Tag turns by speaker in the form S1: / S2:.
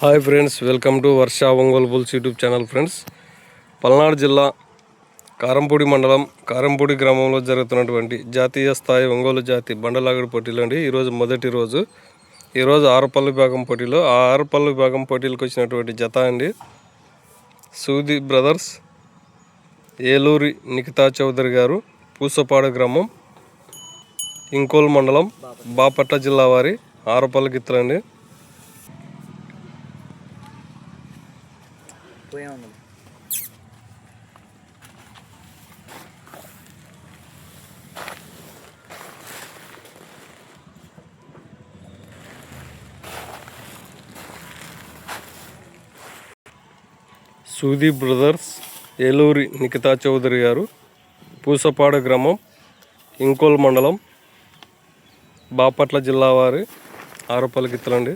S1: Hi friends welcome to Varsha Ongole bulls YouTube channel friends. Palnadu జిల్లా కారంపూడి మండలం కారంపూడి గ్రామంలో జరుగుతున్నటువంటి జాతీయ స్థాయి ఒంగోలు జాతి బండలాగడి పోటీలు అండి. ఈరోజు మొదటి రోజు. ఈరోజు ఆరుపల్లి విభాగం పోటీలో. ఆ ఆరుపల్లి విభాగం పోటీలకు వచ్చినటువంటి జత అండి. సూది బ్రదర్స్ ఏలూరి నిఖితా చౌదరి గారు పూసపాడు గ్రామం ఇంకోల్ మండలం బాపట్ల జిల్లా వారి ఆరుపల్లి గిత్తలండి.
S2: పోయే ఉన్నాం
S1: సూది బ్రదర్స్ ఏలూరి నిఖితా చౌదరి గారు పూసపాడు గ్రామం ఇంకోల్ మండలం బాపట్ల జిల్లా వారి ఆరుపల్లి గిత్తలండి